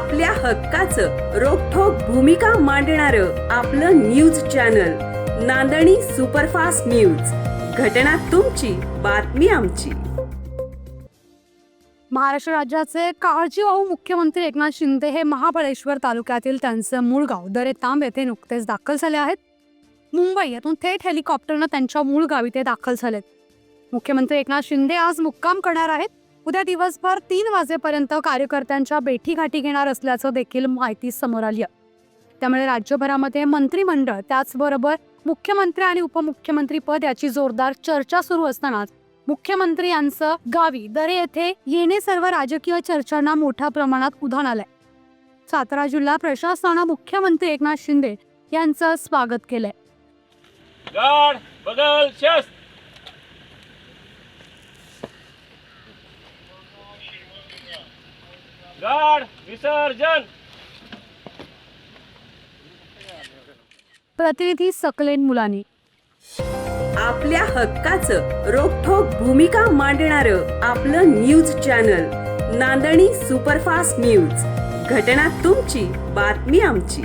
आपल्या हक्काचं रोखोक भूमिका मांडणार आपलं news channel Nandani superfast news. घटना तुमची बातमी आमची. महाराष्ट्र राज्याचे काळजीवाहू मुख्यमंत्री एकनाथ शिंदे हे महाबळेश्वर तालुक्यातील त्यांचं मूळ गाव दरे तांब येथे नुकतेच दाखल झाले आहेत. मुंबई येथून थेट हेलिकॉप्टरनं त्यांच्या मूळ गावी ते दाखल झालेत. मुख्यमंत्री एकनाथ शिंदे आज मुक्काम करणार आहेत. उद्या दिवसभर तीन वाजेपर्यंत कार्यकर्त्यांच्या बेठीगाठी घेणार असल्याचं देखील माहिती समोर आली आहे. त्यामुळे राज्यभरामध्ये मंत्रिमंडळ त्याचबरोबर मुख्यमंत्री आणि उपमुख्यमंत्री पद याची जोरदार चर्चा सुरू असतानाच मुख्यमंत्री यांचं गावी दरे येथे येणे सर्व राजकीय चर्चांना मोठ्या प्रमाणात उधाण आलंय. सातारा जिल्हा प्रशासनानं मुख्यमंत्री एकनाथ शिंदे यांचं स्वागत केलंय. गाड विसर्जन. प्रतिनिधी सकलेन मुलानी. आपल्या हक्काचं रोखोक भूमिका मांडणार आपलं news channel Nandani superfast news. घटना तुमची बातमी आमची.